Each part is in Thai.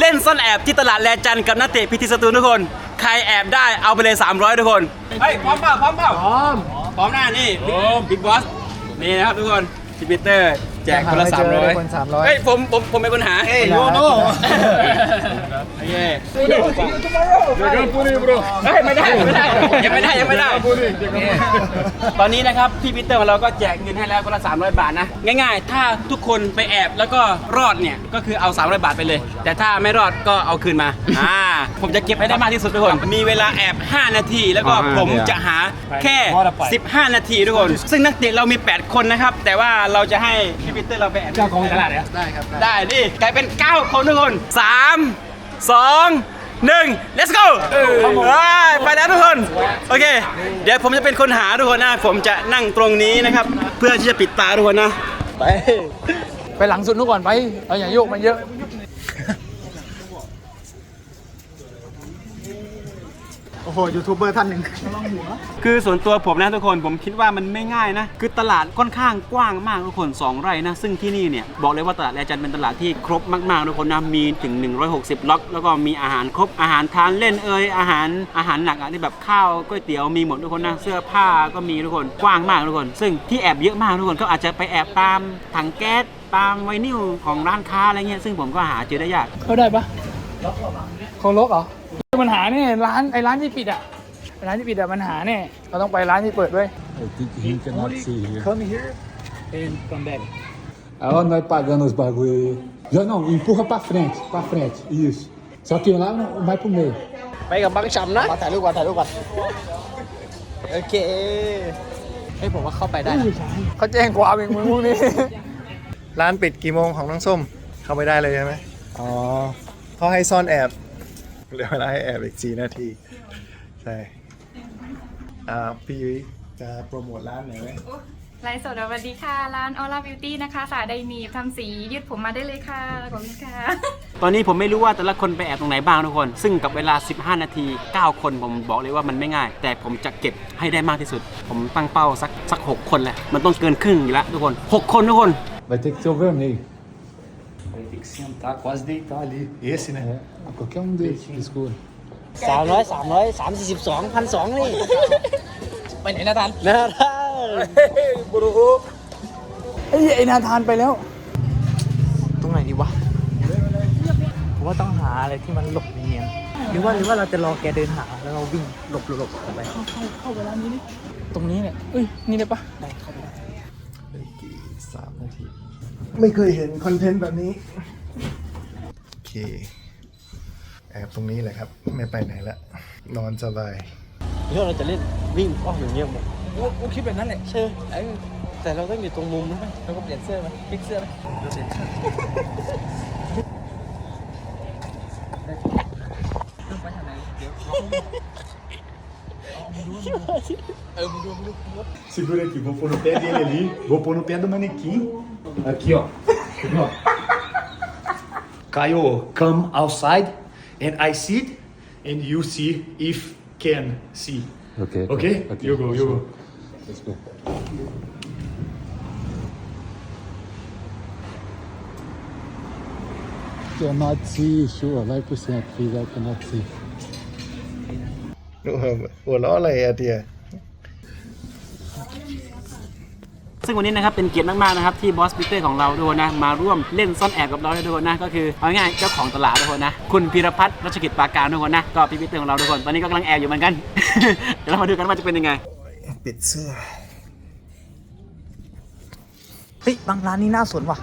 เล่นซ่อนแอบที่ตลาดแลจันทร์กับนักเตะพิธีสตูลทุกคน ใครแอบได้เอาไปเลย 300 ทุกคน เฮ้ยพร้อมเปล่าพร้อมเปล่าพร้อมพร้อมหน้านี่บิ๊กบอสนี่นะครับทุกคนพี่ปีเตอร์ แจกคนละหาไม่เจอ300คน300เฮ้ยผมผมผมเป็นคนหาเฮ้ยโน่โน่โอเคเฮ้ยไม่ได้ไม่ได้ยังไม่ได้ยังไม่ได้ ตอนนี้นะครับพี่ปีเตอร์ของเราก็แจกเงินให้แล้วคนละ300 บาทนะ ง่าย ๆ ถ้าทุกคนไปแอบแล้วก็รอดเนี่ยก็คือเอา300บาทไปเลย แต่ถ้าไม่รอดก็เอาคืนมาอ่าผมจะเก็บให้ได้มากที่สุดทุกคน มีเวลาแอบ 5 นาที แล้วก็ผมจะหาแค่ 15 นาทีทุกคน ซึ่งนักเตะเรามี 8 คนนะครับ แต่ว่าเราจะให้พี่ปีเตอร์เราไปแอบเจ้าของตลาดเนี่ยได้ครับ ได้ดิกลายเป็น 9 คนทุกคน 3 2 1 let's go ไปไปแล้วทุกคน โอเค เดี๋ยวผมจะเป็นคนหาทุกคนนะ ผมจะนั่งตรงนี้นะครับ เพื่อที่จะปิดตาทุกคนนะ ไป ไปหลังสุดนู้นก่อนไปเอาอย่าโยกมันเยอะ โอ้โหยูทูบเบอร์ท่านหนึ่งคือส่วนตัวผมนะทุกคนผมคิดว่ามันไม่ง่ายนะ คือตลาดค่อนข้างกว้างมากทุกคน 2 ไร่นะ ซึ่งที่นี่เนี่ย บอกเลยว่าตลาดแลจันทร์เป็นตลาดที่ครบมากๆทุกคนนะ มีถึง 160 ล็อก แล้วก็มีอาหารครบอาหารทานเล่นเอ่ยอาหารอาหารหนักอะที่แบบข้าวก๋วยเตี๋ยวมีหมดทุกคนนะเสื้อผ้าก็มีทุกคนกว้างมากทุกคน ซึ่งที่แอบเยอะมากทุกคนก็อาจจะไปแอบตามถังแก๊สตามไวนิลของร้านค้าอะไรเงี้ยซึ่งผมก็หาเจอได้ยากเขาได้ปะเขาลกเหรอมันหาเนี่ยร้านไอ้ร้านที่ปิดอะไอ้ร้านที่ปิดอะมันหาเนี่ยเราต้องไปร้านที่เปิดด้วย I think he cannot see here. Come here and come back Ela não vai pagando os bagulho aí. Já não, empurra pra frente, pra frente. Isso. Só que lá não vai pro meio. ไปกับบังชำนะมาถ่ายรูปก่อนถ่ายรูปก่อนโอเคเฮ้ยผมว่าเข้าไปได้นะเขาแจ้งความเองมึงพวกนี้ ร้านปิดกี่โมงของน้องส้ม เข้าไปได้เลยใช่ไหมอ๋อเขาให้ซ่อนแอบ เหลือเวลาให้แอบอีก4นาที ใช่อ่าพี่ยุ้ยจะโปรโมทร้านหน่อยไหมไลฟ์สดสวัสดีค่ะ ร้านออร่าบิวตี้นะคะ สาไดหนีบทำสียืดผมมาได้เลยค่ะ ขอบคุณค่ะ ตอนนี้ผมไม่รู้ว่าแต่ละคนไปแอบตรงไหนบ้างทุกคน ซึ่งกับเวลา 15 นาที 9 คนผมบอกเลยว่ามันไม่ง่าย แต่ผมจะเก็บให้ได้มากที่สุด ผมตั้งเป้าสักสัก 6 คนแหละ มันต้องเกินครึ่งอยู่แล้วทุกคน 6 คนทุกคน Vai ter que ser o vermelho. Vai ter que sentar, quase deitar ali. Esse, né? É, qualquer um desses escuro. สามร้อยสามร้อยสามสี่สิบสองพันสองนี่ ไปไหนนาธานนะท่านไอ้ยไอ้นาธานไปแล้ว ตรงไหนดีวะผมว่าต้องหาอะไรที่มันหลบเนียนหรือว่าหรือว่าเราจะรอแกเดินหาแล้วเราวิ่งหลบหลบหลบออกไปตรงนี้เนี่ยเอ้ยนี่ได้ปะได้เข้าไปได้อีกกี่สามนาที ไม่เคยเห็นคอนเทนต์แบบนี้โอเค แอบตรงนี้แหละครับ ไม่ไปไหนละ นอนสบายหรือว่าเราจะเล่นวิ่งอ้อมอย่างเงี้ยหมดกูกูคิดแบบนั้นแหละใช่เออแต่เราต้องอยู่ตรงมุมนั้นไหมแล้วก็เปลี่ยนเสื้อไหมพลิกเสื้อไหม Segura aqui, vou pôr no pé dele ali. Vou pôr no pé do manequim. Aqui, ó. Aqui, ó. Caio, come outside and I see it, and you see if can see. Okay. Okay? okay. You go, you go. Let's go. Cannot see, sure, 100% please, I cannot see. Oh, hvor I had here. ซึ่งวันนี้นะครับเป็นเกียรติมากๆนะครับที่บอสปีเตอร์ของเราทุกคนนะมาร่วมเล่นซ่อนแอบกับเราด้วยทุกคนนะก็คือเอาง่ายๆเจ้าของตลาดทุกคนนะคุณพีรพัฒน์รัชกิจปราการทุกคนนะก็พี่ปีเตอร์ของเราทุกคนตอนนี้ก็กำลังแอบอยู่เหมือนกัน เดี๋ยวเรามาดูกันว่าจะเป็นยังไงปิดเสื้อเฮ้ยบางร้านนี้น่าสนว่ะ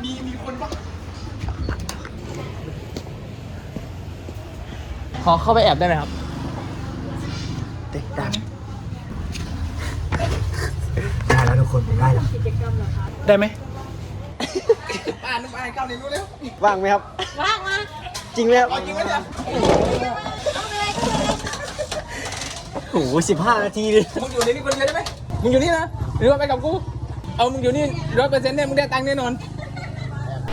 ขอเข้าไปแอบได้ไหมครับเด็กได้ได้แล้ว ทุกคนผมได้แล้วได้ไหมว่างไหมครับ ว่างมาจริงไหมครับจริงไหมเนี่ยโอ้โหสิบห้านาทีเลยมึงอยู่ในนี่คนเดียวได้ไหมมึงอยู่นี่นะหรือว่าไปกับกู เอามึงอยู่นี่ร้อยเปอร์เซ็นต์เนี่ยมึงได้ตังค์แน่นอน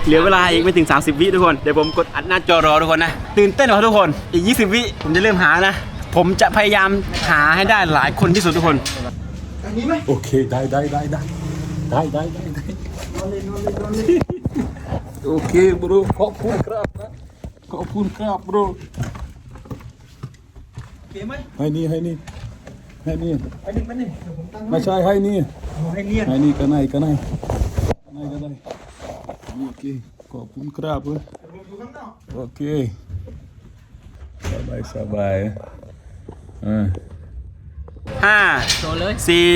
เหลือเวลาอีกไม่ถึง 30 วิทุกคน เดี๋ยวผมกดอัดหน้าจอรอทุกคนนะ ตื่นเต้นเหรอทุกคน อีก 20 วิผมจะเริ่มหานะ ผมจะพยายามหาให้ได้หลายคนที่สุดทุกคน นี้ไหมโอเคได้ได้ได้ได้ได้ได้ได้ได้โอเคบรูขอบคุณครับขอบคุณครับบรูโอเคไหมให้นี่ให้นี่ให้นี่ไม่ใช่ให้นี่ให้นี่ให้นี่กันไหนกันไหนกันไหนกันไหนโอเคขอบคุณครับเว้ยโอเคสบายสบายอ่า ห้าสี่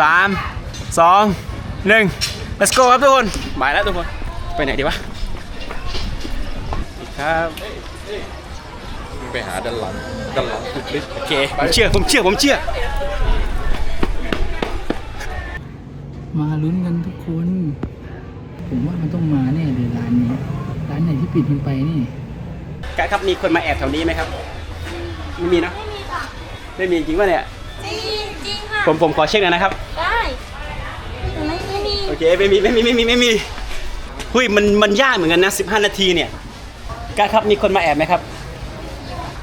สามสองหนึ่ง let's go ครับทุกคนหมายแล้วทุกคน ไปไหนดีวะครับไปหาด้านหลังด้านหลังสุดฤทธิ์โอเคผมเชื่อผมเชื่อผมเชื่อ มาลุ้นกันทุกคน ผมว่ามันต้องมาแน่เลยร้านนี้ ร้านไหนที่ปิดมันไปนี่กายครับมีคนมาแอบแถวนี้ไหมครับ ไม่มีเนอะไม่มีจริงป่ะเนี่ยจริงจริงค่ะ ผมผมขอเช็คหน่อยนะครับ ได้ไม่ไม่มีโอเคไม่มีไม่มีไม่มีไม่มีหุยมันมันยากเหมือนกันนะ 15 นาทีเนี่ยกายครับมีคนมาแอบไหมครับ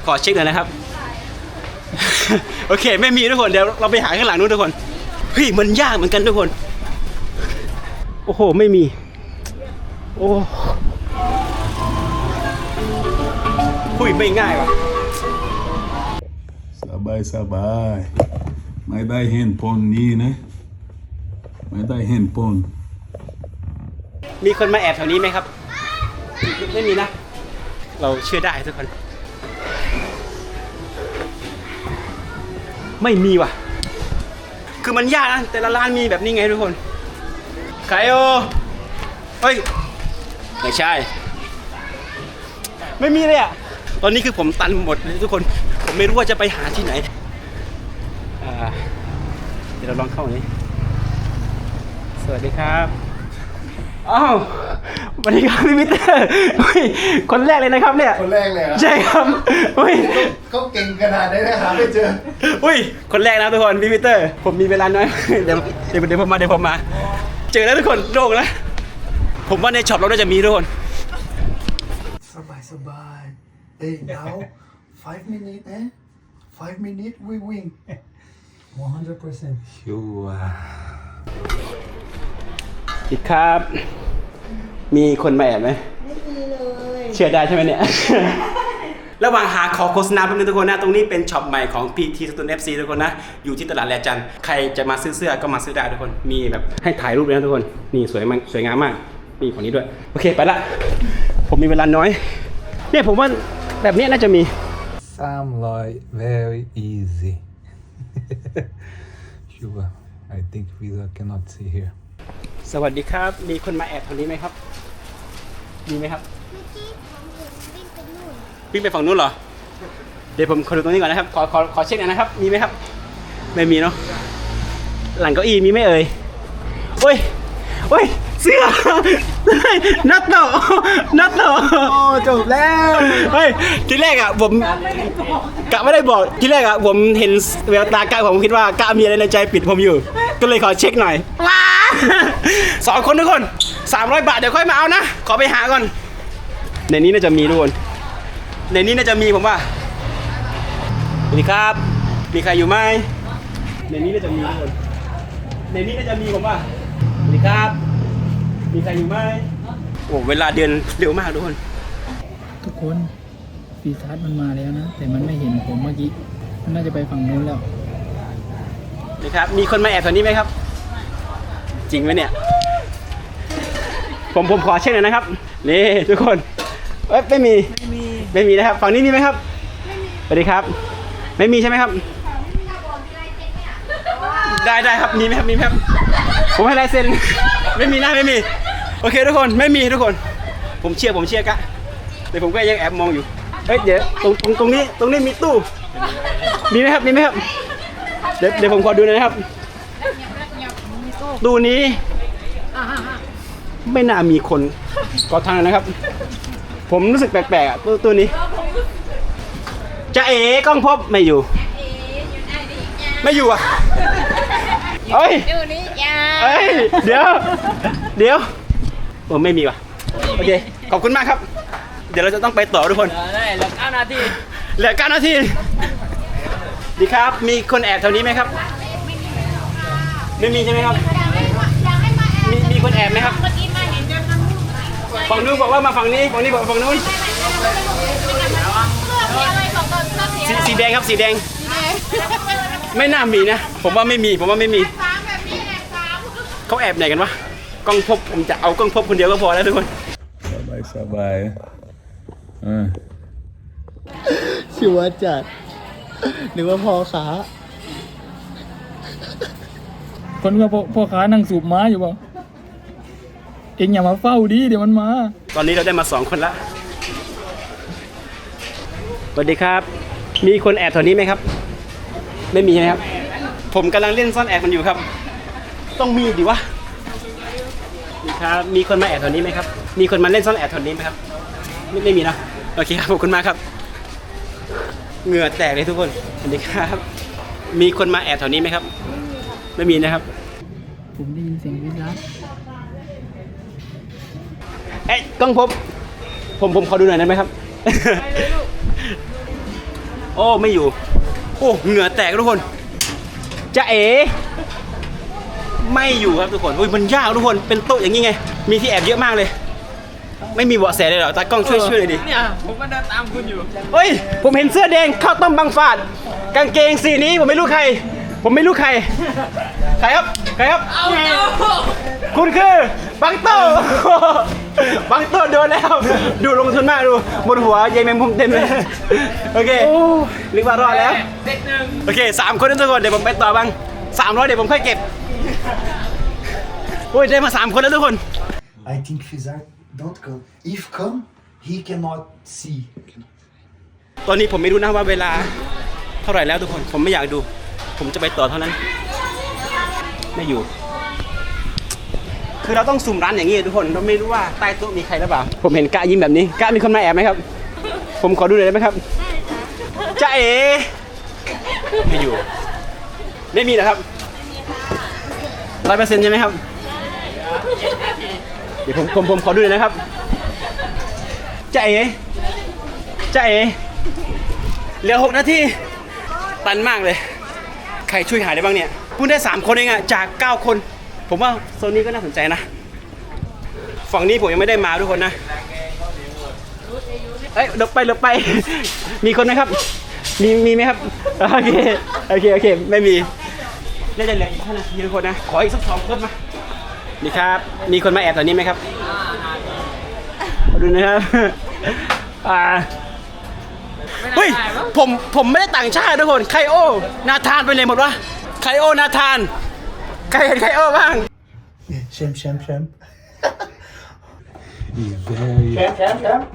ขอเช็คหน่อยนะครับ โอเค ไม่มีทุกคนเดี๋ยวเราไปหาข้างหลังนู้นทุกคนเฮ้ยมันยากเหมือนกันทุกคน โอ้โหไม่มี โอ้หุยไม่ง่ายว่ะสบายสบาย ไม่ได้เห็นปนนี้นะ ไม่ได้เห็นปนมีคนมาแอบแถวนี้ไหมครับ ไม่มีนะ เราเชื่อได้ทุกคน ไม่มีว่ะ คือมันยากนะ แต่ละร้านมีแบบนี้ไงทุกคนขายโอเฮ้ย ไม่ใช่ ไม่มีเลยอะ ตอนนี้คือผมตันหมดเลยทุกคน ผมไม่รู้ว่าจะไปหาที่ไหน ยวเราลองเข้าอันนี้ สวัสดีครับอ้าวสวัสดีครับพี่มิเตอร์เฮ้ยคนแรกเลยนะครับเนี่ย คนแรกเลยเหรอใช่ครับเฮ้ยเขาเก่งขนาดนี้นะหาไม่เจออุ้ย คนแรกนะทุกคนพี่มิเตอร์ ผมมีเวลาน้อยเดี๋ยวเดี๋ยวเดี๋ยวผมมาเดี๋ยวผมมา เจอแล้วทุกคนโด่งแล้วผมว่าในช็อปเราน่าจะมีทุกคน สบายสบายเอ้ยเดี๋ยว five minutes นะ five minutes we win 100%ชัวร์อีกครับ มีคนมาแอบไหม ไม่มีเลยเชื่อได้ใช่ไหมเนี่ย ระหว่างหาขอโฆษณาแป๊บนึงทุกคนนะ ตรงนี้เป็นช็อปใหม่ของ PT s t o n FC ทุกคนนะ อยู่ที่ตลาดแลจันทร์ใครจะมาซื้อเสื้อก็มาซื้อได้ทุกคน มีแบบให้ถ่ายรูปเลยนะทุกคน นี่สวยมากสวยงามมาก มีฝั่งนี้ด้วย โอเคไปละ ผมมีเวลาน้อย เนี่ยผมว่าแบบเนี้ยน่าจะมี Some like very easy sure I think visa cannot see here สวัสดีครับ มีคนมาแอบตรงนี้ไหมครับ มีไหมครับวิ่งไปฝั่งนู้นเหรอ เดี๋ยวผมขอดูตรงนี้ก่อนนะครับ ขอขอขอเช็คหน่อยนะครับ มีไหมครับ ไม่มีเนาะ หลังเก้าอี้มีไหมเอ่ยโอ้ยโอ้ย เสื้อ นัตโตะนัตโตะโอ้จบแล้วเฮ้ยทีแรกอะผมกะไม่ได้บอกทีแรกอะผมเห็นแววตากะผมคิดว่ากะมีอะไรในใจปิดผมอยู่ ก็เลยขอเช็คหน่อยว้าสองคนทุกคน 300 บาทเดี๋ยวค่อยมาเอานะ ขอไปหาก่อน ในนี้น่าจะมีทุกคน ในนี้น่าจะมีผมว่าสวัสดีครับ มีใครอยู่ไหมในนี้น่าจะมีทุกคนในนี้น่าจะมีผมว่าสวัสดีครับ มีใครอยู่ไหมโอ้เวลาเดินเร็วมากทุกคน ทุกคนปีศาจมันมาแล้วนะ แต่มันไม่เห็นผมเมื่อกี้ มันน่าจะไปฝั่งนู้นแล้วนะครับ มีคนมาแอบแถวนี้ไหมครับ จริงไหมเนี่ย ผมผมขอเช็คหน่อยนะครับ นี่ทุกคนเอ้ยไม่มี ไม่มี ไม่มีนะครับ ฝั่งนี้มีไหมครับสวัสดีครับ ไม่มีใช่ไหมครับ ได้ได้ครับ มีไหมครับ มีไหมครับ ผมให้ลายเซ็น ไม่มีนะไม่มี โอเคทุกคนไม่มีทุกคน ผมเชื่อผมเชื่อกะแต่ผมก็ยังแอบมองอยู่เฮ้ยเดี๋ยวตรงตรงตรงนี้ตรงนี้มีตู้มีไหมครับมีไหมครับเดี๋ยวเดี๋ยวผมขอดูหน่อยนะครับ ตู้นี้ ไม่น่ามีคนกอทางนะครับ ผมรู้สึกแปลกๆอะตู้ตู้นี้จะเอ๋กล้องพบไม่อยู่ ไม่อยู่อะเอ้ยดูนี่ยาเอ้ยเดี๋ยว เดี๋ยว ผมไม่มีว่ะโอเคขอบคุณมากครับ เดี๋ยวเราจะต้องไปต่อทุกคนได้แล้วเก้านาทีเหลือเก้านาทีดีครับ มีคนแอบแถวนี้ไหมครับ ไม่มีใช่ไหมครับมีมีคนแอบไหมครับเมื่อกี้มาเห็นเดินทางนู้นฝั่งนู้นบอกว่ามาฝั่งนี้ฝั่งนี้บอกฝั่งนู้นสีสีแดงครับสีแดง ไม่น่ามีนะ ผมว่าไม่มีผมว่าไม่มี เขาแอบไหนกันวะ กล้องพบผมจะเอากล้องพบคนเดียวก็พอแล้วทุกคน Sabay, sabay. Ah. ชัวร์จัดหรือว่าพอขาคนก็พ่อพ่อค้านั่งสูบม้าอยู่เปล่าเองอย่ามาเฝ้าดิเดี๋ยวมันมา ตอนนี้เราได้มาสองคนละสวัสดีครับ มีคนแอบแถวนี้ไหมครับ ไม่มีใช่ไหมครับ ผมกำลังเล่นซ่อนแอบมันอยู่ครับ ต้องมีดิวะ นี่ครับมีคนมาแอบแถวนี้ไหมครับ มีคนมาเล่นซ่อนแอบแถวนี้ไหมครับ ไม่ไม่มีนะโอเคครับขอบคุณมากครับ เหงื่อแตกเลยทุกคนสวัสดีครับ มีคนมาแอบแถวนี้ไหมครับ ไม่มีนะครับ ผมได้ยินเสียงวิจารณ์เอ้ยกล้องพบ ผมผมขอดูหน่อยได้ไหมครับ โอ้ไม่อยู่ โอ้เหงื่อแตกทุกคนจะเอ๋ ไม่อยู่ครับทุกคนโอ้ยมันยากทุกคนเป็นโต๊ะอย่างนี้ไง มีที่แอบเยอะมากเลย ไม่มีเบาะแสเลยเหรอตากล้องช่วยช่วยหน่อยดิเนี่ยผมก็เดินตามคุณอยู่ เฮ้ย ผมเห็นเสื้อแดงข้าวต้มบางฝาด กางเกงสีนี้ผมไม่รู้ใคร ผมไม่รู้ใคร ใครครับ ใครครับคุณคือบังโต้บังโต้โดนแล้ว ดูลงทุนมากดูบนหัวยายแมงมุมเต็มเลย โอเคนึกว่ารอดแล้ว โอเคสามคนนะทุกคนเดี๋ยวผมไปต่อบ้างสามร้อยเดี๋ยวผมค่อยเก็บ โอ้ยได้มาสามคนแล้วทุกคน I think Fizar don't come. If come, he cannot see. ตอนนี้ผมไม่รู้นะว่าเวลาเท่าไหร่แล้วทุกคน ผมไม่อยากดู ผมจะไปต่อเท่านั้น ไม่อยู่ คือเราต้องสุ่มร้านอย่างนี้ทุกคน เราไม่รู้ว่าใต้โต๊ะมีใครหรือเปล่า ผมเห็นกะยิ้มแบบนี้กะมีคนมาแอบไหมครับ ผมขอดูหน่อยได้ไหมครับจ้าเอ๋ไม่อยู่ ไม่มีนะครับ ร้อยเปอร์เซ็นต์ใช่ไหมครับ เดี๋ยวผมผมผมขอดูหน่อยนะครับจ้าเอ๋จ้าเอ๋เหลือหกนาทีตันมากเลย ใครช่วยหาได้บ้างเนี่ยพูดได้3คนเองอะจาก9คน ผมว่าโซนนี้ก็น่าสนใจนะ ฝั่งนี้ผมยังไม่ได้มาทุกคนนะ เอ้ยเดี๋ยวไปเดี๋ยวไป มีคนไหมครับ มีมีไหมครับ โอเค โอเค โอเค ไม่มี น่าจะเหลืออีกห้านาทีทุกคนนะ ขออีกสักสองคนมานี่ครับ มีคนมาแอบตอนนี้ไหมครับขอดูนะครับอ่าเฮ้ย ผมผมไม่ได้ต่างชาติทุกคนไคโอ นาธานไปไหนหมดวะไคโอ นาธานใครเห็นไคโอบ้าง Sham, sham, sham. Velho. Sham, sham.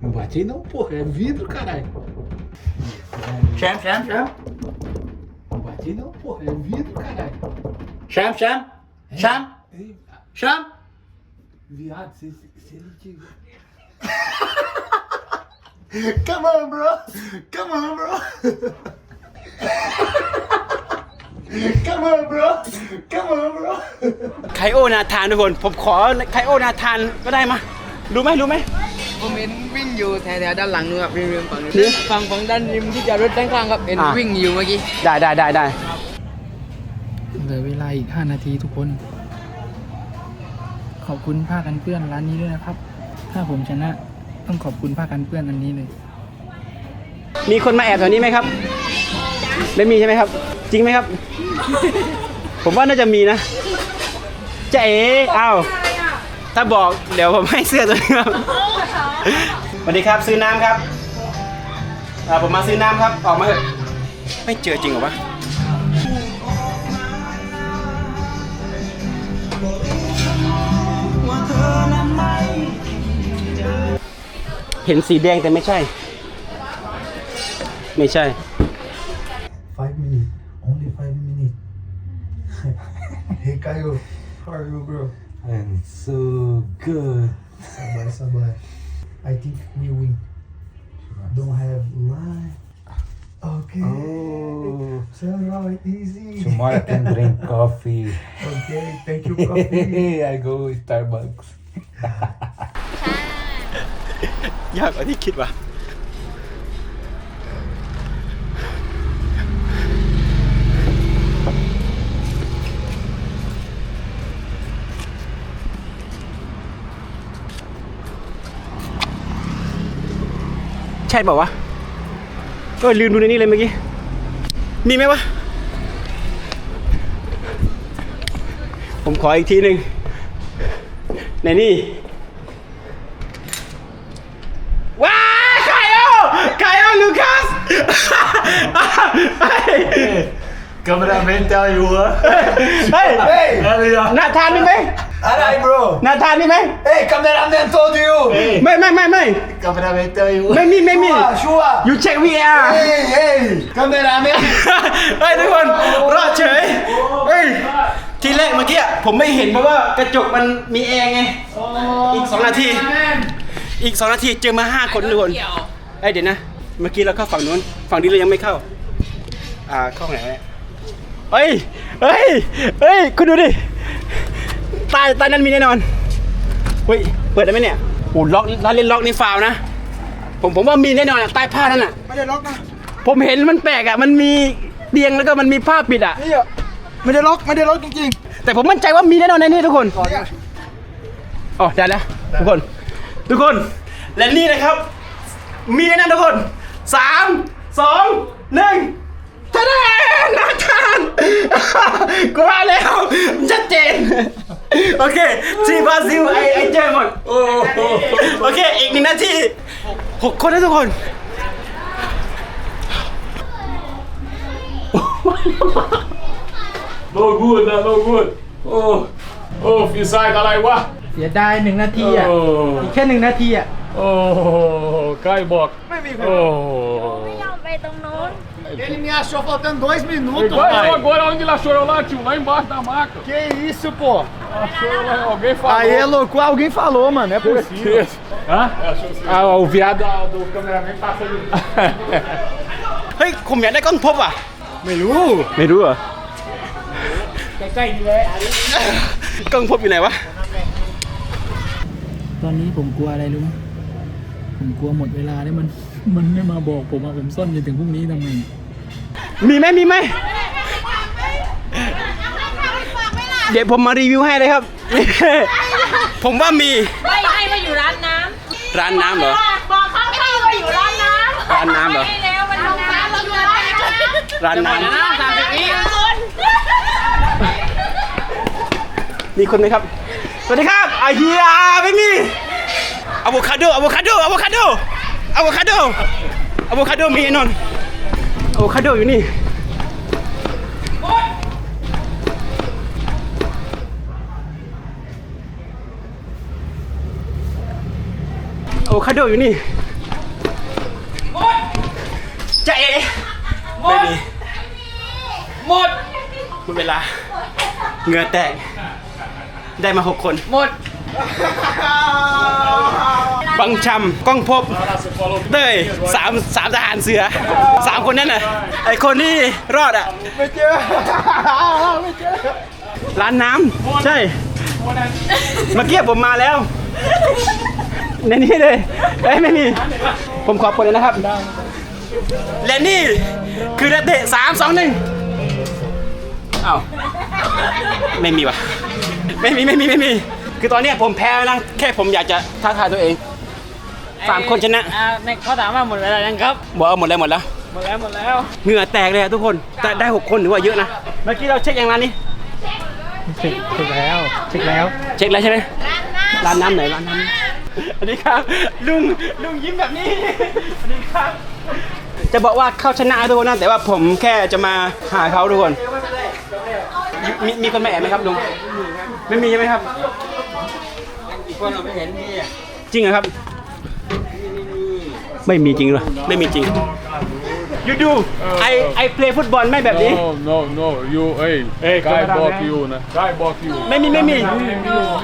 Não bate aí não, porra. É vidro, caralho. Sham, sham, sham. Não bate aí não, porra. É vidro, caralho. Sham, sham. Sham. Sham. Viado, você, você não te... Come on, bro. Come on, bro. Come on, bro. Come on, bro. ไคโอนาธานทุกคน ผมขอไคโอนาธานก็ได้มา รู้ไหมรู้ไหม ผมเห็นวิ่งอยู่แถวๆด้านหลังนู่นครับริมๆฝั่งนู้นฝั่งฝั่งด้านริมที่จอดรถด้านข้างครับเห็นอะ วิ่งอยู่เมื่อกี้ ได้ได้ได้ได้เหลือเวลาอีก 5 นาทีทุกคน ขอบคุณผ้ากันเปื้อนร้านนี้ด้วยนะครับ ถ้าผมชนะต้องขอบคุณผ้ากันเปื้อนอันนี้เลย มีคนมาแอบแถวนี้ไหมครับ ไม่มีใช่ไหมครับ จริงไหมครับ ผมว่าน่าจะมีนะเจ๊อ้าวถ้าบอกเดี๋ยวผมให้เสื้อตัวนี้ครับ สวัสดีครับซื้อน้ำครับอ่าผมมาซื้อน้ำครับ ออกมาเถอะไม่เจอจริงเหรอวะเห็นสีแดงแต่ไม่ใช่ ไม่ใช่ Five minutes. Only five minutes. hey, Caio. How are you, bro? I'm so good. Sabai, sabai. I think we win. Don't have line. Okay. Oh, So right, easy. tomorrow I can drink coffee. Okay, thank you, coffee. I go Starbucks. ยากกว่าที่คิดว่ะ ช่เปล่าวะก็ลืมดูในนี้เลยเมื่อกี้ มีไหมวะ ผมขออีกทีหนึ่งในนี่ ว้ายไคโอไคโอลูคัส Cameraman tell you เฮ้ย Hey! นาธานมีไหม Alright, bro. นาธานมีไหม Hey, cameraman told you. ไม่ไม่ไม่ไม่ Cameraman tell you ไม่มีไม่มี Sure, sure. you check VR Hey, hey, cameraman. เฮ้ยทุกคนรอดเฉยเฮ้ยทีแรกเมื่อกี้ผมไม่เห็นเพราะว่ากระจกมันมีแอร์ไงอีกสองนาที อีกสองนาทีเจอมาห้าคนทุกคนเอ้ยเดี๋ยวนะ เมื่อกี้เราเข้าฝั่งนู้น ฝั่งนี้เรายังไม่เข้า อ่าเข้าไหนวะเนี่ยเฮ้ยเฮ้ยเฮ้ยคุณดูดิ ใต้ใต้นั้นมีแน่นอนเฮ้ยเปิดได้ไหมเนี่ยโอ้ล็อกร้านเล่นล็อกนี่ฟาวนะ ผมผมว่ามีแน่นอนอะใต้ผ้านั่นอะไม่ได้ล็อกนะผมเห็นมันแปลกอะมันมีเตียงแล้วก็มันมีผ้าปิดอะนี่อะไม่ได้ล็อกไม่ได้ล็อกจริงแต่ผมมั่นใจว่ามีแน่นอนในนี้ทุกคนอ๋อได้แล้วทุกคน ทุกคนและนี่นะครับ มีแน่นอนทุกคนสามสองหนึ่ง ท่าแดนนาธานกูว่าแล้วชัดเจน โอเคซีบราซิลไอไอเจอหมดโอ้โหโอเค อีกหนึ่งนาทีหกคนนะทุกคน No good, no, no good. Oh, oh, offside อะไรวะๆเสียดายหนึ่งนาทีอะ โอ้ อีกแค่หนึ่งนาทีอะ โอ้ใกล้บอก ไม่มีโอ้ยอมไปตรงโน้น Ele me achou faltando dois minutos, Igual eu pai. agora onde ele achou eu lá, tio, lá embaixo da maca. Que isso, pô? Achou eu lá, alguém falou. Aí é louco, alguém falou, mano, é possível. Hã? Ah, o viado do cameraman passa ali. เฮ้ย ผมอยากได้กล้องพบอ่ะ ไม่รู้ ไม่รู้เหรอ ใกล้ๆเลยกล้องพบอยู่ไหนวะ ตอนนี้ผมกลัวอะไรรู้ไหมผมกลัวหมดเวลาเนี่ยมัน มันไม่มาบอกผมว่าผมซ่อนจนถึงพรุ่งนี้ทำไง มีไหมมีไหมเดี๋ยวผมมารีวิวให้เลยครับ ผมว่ามีไม่ให้มาอยู่ร้านน้ร้านน้ำเหรอำบอกเขาให้มาอยู่ร้านน้ำร้านน้ำเหรอให้แล้วมันลงน้ำเราอยู่ร้านน้ำร้านน้ำสามสิบวิมีคนไหมครับ สวัสดีครับอาเฮียไม่มีอะโวคาโดอะโวคาโดอะโวคาโดอะโวคาโดอะโวคาโดมีแน่นอนอะ โวคาโดอยู่นี่อะโวคาโดอยู่นี่จะเอไม่มีหมดหมดเวลาเหงื่อแตก ได้มาหกคน หมด บังชำก้องพบเต้ยสามสามทหารเสือสามคนนั้นน่ะไอคนที่รอดอะไม่เจอไม่เจอร้านน้ำใช่ เมื่อกี้ผมมาแล้ว ในนี้เลยเอ้ยไม่มี ผมขอเปิดเลยนะครับ และนี่คือนักเตะสามสองหนึ่งอ้าวไม่มีวะไม่มีไม่มีไม่มี คือตอนเนี้ยผมแพ้แล้วนะแค่ผมอยากจะท้าทายตัวเอง สามคนชนะ อ่าในเขาถามว่าหมดเวลายังครับ บอกว่าหมดแล้วหมดแล้ว หมดแล้วหมดแล้ว เหงื่อแตกเลยอะทุกคนแต่ได้หกคนถือว่าเยอะนะ เมื่อกี้เราเช็คอย่างร้านนี้ เช็คเช็คแล้วเช็คแล้ว เช็คแล้วใช่ไหมร้านน้ำไหนร้านน้ำสวัสดีครับ ลุงลุงยิ้มแบบนี้สวัสดีครับ จะบอกว่าเขาชนะทุกคนนะแต่ว่าผมแค่จะมาหาเขาทุกคน มีมีคนมาแอบไหมครับลุง ไม่มีใช่ไหมครับอีก คนเราไม่เห็นมีจริงเหรอครับ ไม่มีจริงเหรอไม่มีจริง you do I I play ฟุตบอลไม่แบบนี้ No, no, no, you, ei, Ei, cai cameraman. block you, né? Cai block you. ไม่มีไม่มี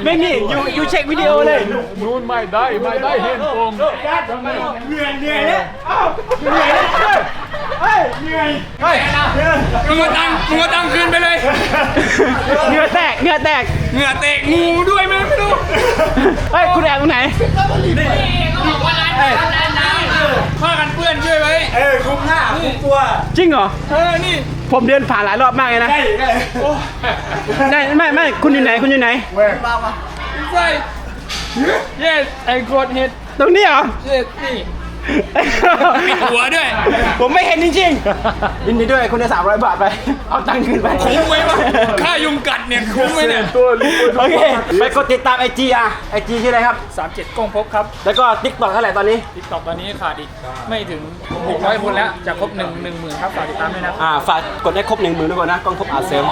ไม่มี you you เช็ควิดีโอเลย Nun mai dai, mai dai handphone. เหนื่อยเหนื่อยเนี่ยอ้าวเหนื่อยเนี่ยเฮ้ยเหนื่อยเฮ้ยมึงก็ตั้งมึงก็ตั้งคืนไปเลยเหงื่อแตกเหงื่อแตกเหงื่อแตกงูด้วยไหมไม่รู้ เฮ้ยคุณแอบตรงไหนผ้ากันเปื้อนช่วยไว้เออคุมหน้าคุมตัว จริงเหรอ เออ นี่ ผมเดินผ่านหลายรอบมากเลยนะใช่ไม่ไม่คุณอยู่ไหนคุณอยู่ไหน yes I got hit ตรงนี้เหรอ yes นี่ ปิดหัวด้วย ผมไม่เห็นจริงๆยินดีด้วยคุณได้สามร้อยบาทไป เอาตังค์คืนไปคุ้มไหมวะค่ายุงกัดเนี่ยคุ้มไหมเนี่ยโอเค ไปกดติดตามไอจีอะไอจีชื่ออะไรครับ 37กล้องพบครับแล้วก็ติ๊กต็อกเท่าไหร่ตอนนี้ ทิกตอกตอนนี้ขาดอีก ไม่ถึง 600 คนแล้ว จะครบ1 1 0 0 0 0ครับฝากติดตามด้วยนะ อ่าฝากกดให้ครบหนึ่งหมื่นทุกคนนะกล้องพบอาเสริม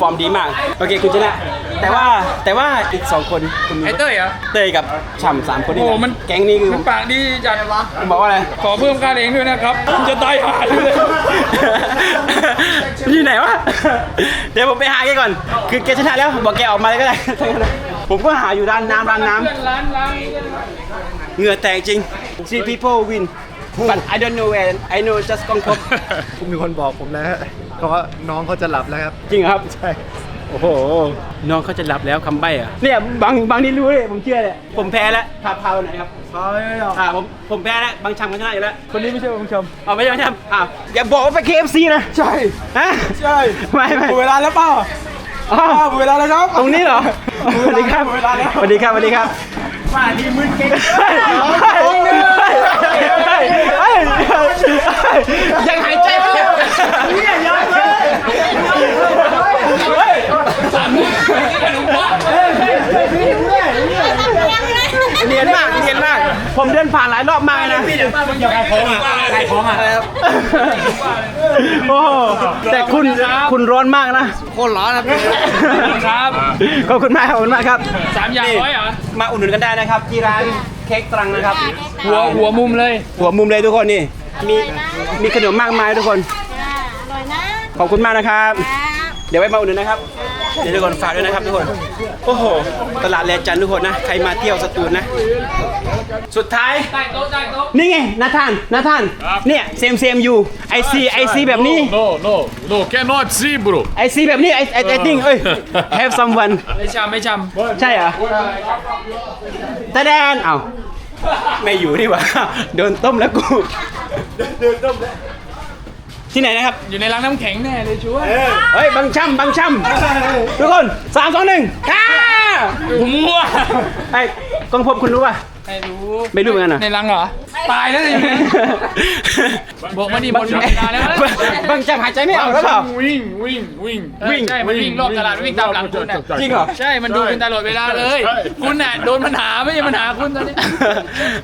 ฟอร์มดีมาก โอเค คุณชนะ แต่ว่าแต่ว่าอีกสองคนคุณไอ้เต้ยเหรอ เต้ยกับฉ่ำสามคนนี่โอ้นะมัน แก๊งนี้คือมันปากดีจัดวะบอกว่าอะไร ขอเพิ่มค่าเลี้ยงด้วยนะครับผมจะตายหาเลย อยู่ไหนวะ เดี๋ยวผมไปหาแกก่อน คือแกชนะแล้ว บอกแกออกมาเลยก็ได้ ผมก็หาอยู่ร้านน้ำร้านน้เพื่อนร้านร้านำเหงื่อแตกจริง See people win but I don't know where I know just กองทบผมมีคนบอกผมแล้วก็ว่าน้องเขาจะหลับแล้วครับ จริงเหรอครับ ใช่ โอ้โห น้องเขาจะรับแล้วคำใบ้อะเนี่ยบางบางนี่รู้เลยผมเชื่อเลยผมแพ้แล้วพาพาไปไหนครับพาอ่าผมผมแพ้แล้วบางชำก็ชนะอยู่แล้วคนนี้ไม่ใช่บางชมเอาไม่ใช่บางชำอ่าอย่าบอกว่าไป KFC นะใช่ฮะใช่ไม่ไม่เวลาแล้วเปล่าอ๋อเวลาแล้วครับตรงนี้เหรอสวัสดีครับสวัสดีครับสวัสดีครับมาดีมึนเก่งยังหายใจไม่ออกเนี่ยยังเลยเฮ้ย เนียนมากเนียนมาก ผมเดินผ่านหลายรอบมากเลยนะพี่เดี๋ยวมึงอย่าใครของอะใครของอะโอ้แต่คุณคุณร้อนมากนะ โคตรร้อนครับ ครับ ขอบคุณมากขอบคุณมากครับ สามอย่างร้อยเหรอ มาอุดหนุนกันได้นะครับ ที่ร้านเค้กตรังนะครับ หัวหัวมุมเลย หัวมุมเลยทุกคนนี่ มีมีขนมมากมายทุกคน อร่อยนะขอบคุณมากนะครับ ครับ เดี๋ยวไว้มาอุดหนุนนะครับ เดี๋ยวทุกคนฝากด้วยนะครับทุกคน โอ้โห ตลาดแลจันทร์ทุกคนนะ ใครมาเที่ยวสตูลนะ สุดท้ายใต้โต๊ะใต้โต๊ะนี่ไงนาธานนาธาน เนี่ยเซมเซมอยู่ไอซีไอซีแบบนี้ No, no, no, cannot see, bro. ไอซีแบบนี้ไอไอไอติ้งเอ้ย have someone ไม่ชำไม่ชใช่เหรอตาแดนเอ้าไม่อยู่นี่หว่า โดนต้มแล้วกู โดนต้มแล้ว ที่ไหนนะครับำอยู่ในร้านน้ำแข็งแน่เลยชัวร์เฮ้ยบังช่ำบังช่ำทุกคนสามสองหนึ่งค่ะผมมั่วไอ้กองพบคุณรู้ป่ะไม่รู้ไม่รู้เหมือนกันเหรอในรังเหรอ ตายแล้วสิบอกมาดิหมดเวลาแล้วนะบังช่ำหายใจไม่ออกแล้วเปล่า Wing, wing, wing. วิ่งใช่มันวิ่งรอบตลาดวิ่งตามหลังคุณน่ะจริงเหรอใช่มันดูคุณตลอดเวลาเลย คุณน่ะโดนปัญหาไม่ใช่ปัญหาคุณตอนนี้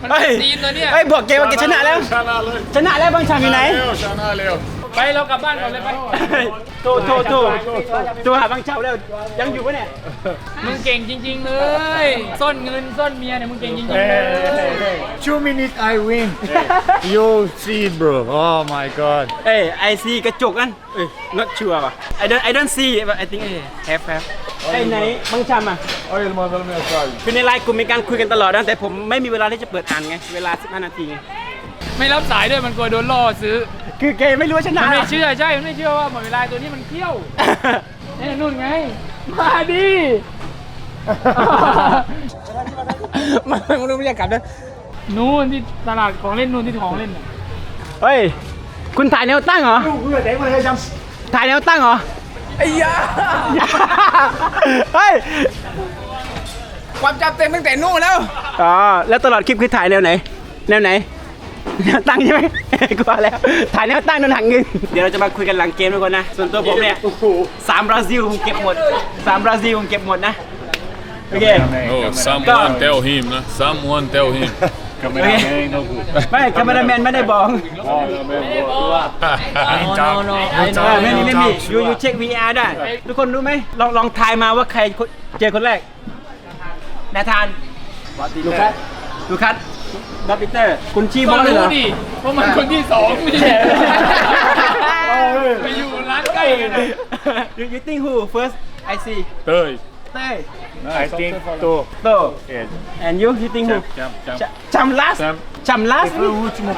มันเฮ้ยตีนตัวเนี้ยเฮ้ยบอกเกมว่าแกชนะแล้ว Shana Leo, ชนะแล้วบังช่ำอยู่ไหน Shana Leo. ไปเรากลับบ้านก่อนเลยไปโทรโทรโทรโทรหาบังเช่าแล้วยังอยู่ปะเนี่ยมึงเก่งจริง ๆ เลยซ่อนเงินซ่อนเมียเนี่ยมึงเก่งจริงๆเลย two minutes I win you see bro oh my god เอ้ยไอซีกระจกนั่นเอ้ย not sure ป่ะ I don't I don't see but I think เอ้ย have have ไอ้ไหนบังช่ำอะ Olha ele mandando mensagem. คือในไลน์กลุ่มมีการคุยกันตลอดนะแต่ผมไม่มีเวลาที่จะเปิดอ่านไง เวลา 15 นาทีไง ไม่รับสายด้วยมันกลัวโดนล่อซื้อ คือแกไม่รู้ว่าชนะมันไม่เชื่อใช่ มันไม่เชื่อว่าหมดเวลาตัวนี้มันเที่ยวนี่นู่นไง มาดิ มันมันรู้ไม่อยากกลับนะนู่นที่ตลาดของเล่นนู่นที่ของเล่นน่ะเฮ้ย คุณถ่ายแนวตั้งเหรอถ่ายแนวตั้งเหรอ ไอ้ยาเฮ้ย ความจำเต็มตั้งแต่นู่นแล้ว อ๋อ แล้วตลอดคลิปคือถ่ายแนวไหน แนวไหน แนวตั้งใช่ไหม กลัวแล้ว ถ่ายแนวตั้งโดนหักเงิน เดี๋ยวเราจะมาคุยกันหลังเกมทุกคนนะ ส่วนตัวผมเนี่ยสามบราซิลผมเก็บหมดสามบราซิลผมเก็บหมดนะ โอเค Oh, someone tell him, né? Someone tell him. โอเคไม่คาเมราแมนไม่ได้บอกเออไม่มีไม่มียูยูเช็ค VR ได้ ทุกคนรู้ไหมลองลองทายมาว่าใครเจอคนแรกนาธานลูคัสลูคัส ดับปิเตอร์คุณชี้บก็อลเลยเหรรู้อ ดิเพราะมันคนที่สองไม่ใช่ไปอยู่ร้านใกล้กันน่ะ you you think who first I see Tei. เต้ I think to. โต and you you think who Jump, jump. จำ last จำ last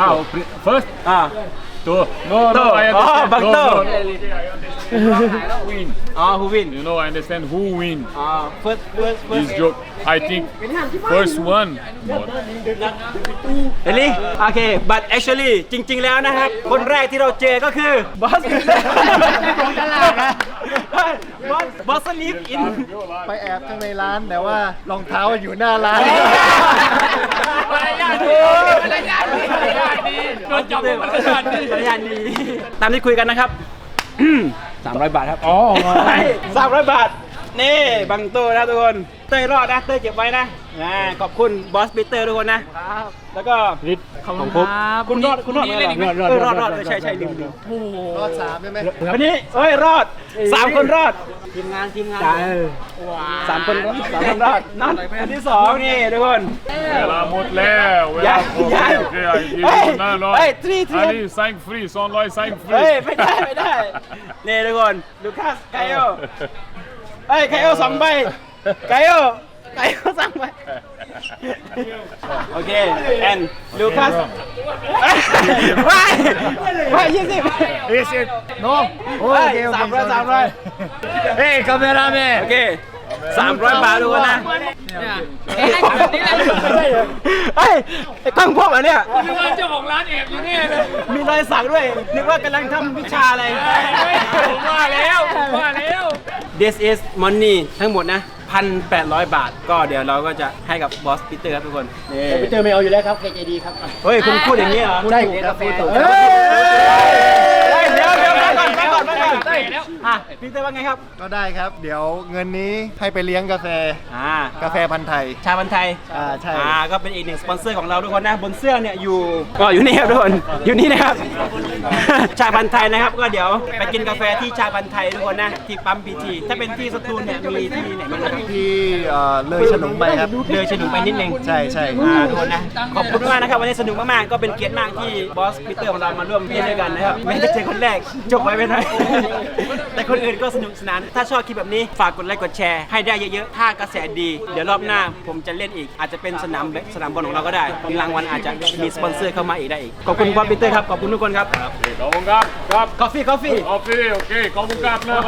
Ah, o pri- first? อ่า To. No, To. no, I Oh, understand. Bang no, To. no. win. อ๋อ who win You know, I understand who win อ๋อ first first this first joke. I think first one. Not. เอลี่โอเค but actually จริง ๆ แล้วนะครับ คนแรกที่เราเจอก็คือบอสของตลาดนะ บอสบอสลีฟอิน ไปแอบข้างในร้านแต่ว่ารองเท้าอยู่หน้าร้านมารยาทดีมารยาทดีมารยาทดีโดนจับมารยาทดีมารยาทดีตามที่คุยกันนะครับสามร้อยบาทครับ อ๋อสามร้อยบาท นี่บังตู้นะทุกคน เต้ยรอดนะเต้ยเก็บไว้นะอ่าขอบคุณบอสปีเตอร์ทุกคนนะแล้วก็ขอบขคุองณผมครับคุณรอดคุณรอดนี่เล่นอีกไหมเออรอดรอดเออใช่ใช่ลืมลืมโอ้โหรอดสามใช่ไหมวันนี้เอ้ยรอดสามคนรอดทีมงานทีมงานสามคนรอดสามคนรอดนั่นอันที่สองนี่ทุกคนเวลาหมดแล้วเวลาหมดย้ายโอเคไอ้ยินเฮ้ยหน้ารอเฮ้ย three three อันนี้ไซน์ฟรีสองร้อยไซน์ฟรีเฮ้ยไม่ได้ไม่ได้นี่ทุกคนลูคัสไกโอ เฮ้ยไกโอสองใบไกโอไกโอสองใบโอเคแอนลูคัสไม่ไม่ยี่สิบยี่สิบโน้โอเคโอเคสามร้อยสามร้อยเฮ้ยคาเมราแมนโอเคสามร้อยบาททุกคนนะเฮ้ยไอ้กล้องพวกเหรอเนี่ย นึกว่าเจ้าของร้านแอบอยู่นี่เลยมีรอยสักด้วยนึกว่ากำลังทำวิชาอะไรผมว่าแล้วผมว่าแล้ว This is money ทั้งหมดนะ 1,800 บาท ก็เดี๋ยวเราก็จะให้กับบอสปีเตอร์ครับทุกคนนี่ปีเตอร์ไม่เอาอยู่แล้วครับใจดีครับ เฮ้ย คุณพูดอย่างนี้เหรอ ใช่ครับพูดถูก อนมาก่อนมาก่อนอะปีเตอร์ว่าไงครับ ก็ได้ครับ เดี๋ยวเงินนี้ให้ไปเลี้ยงกาแฟ อ่ากาแฟพันธุ์ไทย ชาบันไทยอ่าใช่ อ่าก็เป็นอีกหนึ่งสปอนเซอร์ของเราทุกคนนะบนเสื้อเนี่ยอยู่ก็อยู่นี่ครับทุกคนอยู่นี่นะครับ ชาบันไทยนะครับก็เดี๋ยวไปกินกาแฟที่ชาบันไทยทุกคนนะที่ปั๊มพีทีถ้าเป็นที่สตูลเนี่ยมีที่ไหนบ้างนะครับที่เอ่อเลยฉลุงไปครับ เลยฉลุงไปนิดนึง ใช่ใช่อ่าทุกคนนะขอบคุณมากนะครับวันนี้สนุกมากๆก็เป็นเกียรติมากที่บอสปีเตอร์ของเรามาร่วมเล่นด้วยกันนะครับไม่ได้เจอคนแรกจบไว้ไม่ได้แต่คนอื่นก็สนุกสนาน ถ้าชอบคลิปแบบนี้ฝากกดไลค์กดแชร์ให้ได้เยอะๆ ถ้ากระแสดี เดี๋ยวรอบหน้าผมจะเล่นอีก อาจจะเป็นสนามสนามบอลของเราก็ได้รางวัลอาจจะมีสปอนเซอร์เข้ามาอีกได้อีก ขอบคุณบอสปีเตอร์ครับ ขอบคุณทุกคนครับ ขอบคุณครับครับกาแฟกาแฟโอเคโอเค ขอบคุณครับนะ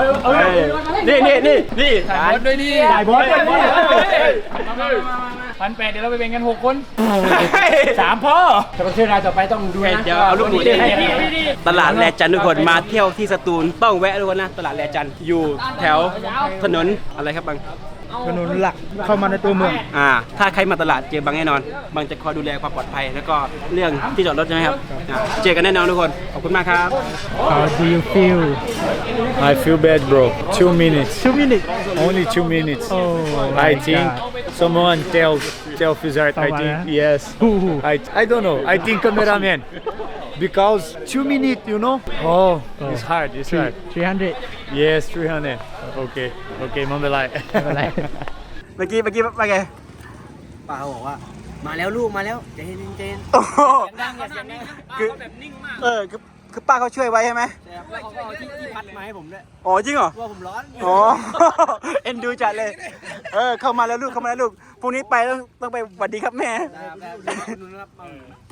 นี่นี่นี่นี่ถ่ายบอสด้วยดิถ่ายบอสด้วยดิพันแปดเดี๋ยวเราไปแบ่งกันหกคนสามพ่อจะเป็นเชื่อนายต่อไปต้องดูนะเดี๋ยวเอาลูกหนูให้ตลาดแลจันทร์ทุกคนมาเที่ยวที่สตูลต้องแวะทุกคนนะ ตลาดแลจันทร์อยู่แถวถนนอะไรครับบังถนนหลักเข้ามาในตัวเมือง อ่า ถ้าใครมาตลาดเจอบังแน่นอน บังจะคอยดูแลความปลอดภัย แล้วก็เรื่องที่จอดรถใช่ไหมครับอ่าเจอกันแน่นอนทุกคน ขอบคุณมากครับ How do you feel I feel bad bro two minutes two minutes only two minutes oh I think someone tell tell Fizart I Someone, think eh? yes Who, who? I I don't know I think cameraman because two minutes you know oh it's hard it's hard 300 yes 300 okay okay ไม่เป็นไร อะไร เมื่อกี้เมื่อกี้ว่าไงป้าเขาบอกว่า มาแล้วลูกมาแล้วใจเย็นใจเย็นโอ้โหคือเออคือคือป้าเขาช่วยไว้ใช่ไหมแล้วเขาก็เอาที่ที่พัดมาให้ผมด้วยอ๋อจริงเหรอ กลัวผมร้อนอ๋อ เอ็นดูจัดเลย เออ เข้ามาแล้วลูก เข้ามาแล้วลูก พรุ่งนี้ไปต้องต้องไปสวัสดีครับแม่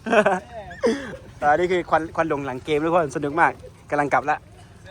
อ่านี่คือควันควันหลงหลังเกมทุกคนสนุกมากกำลังกลับละ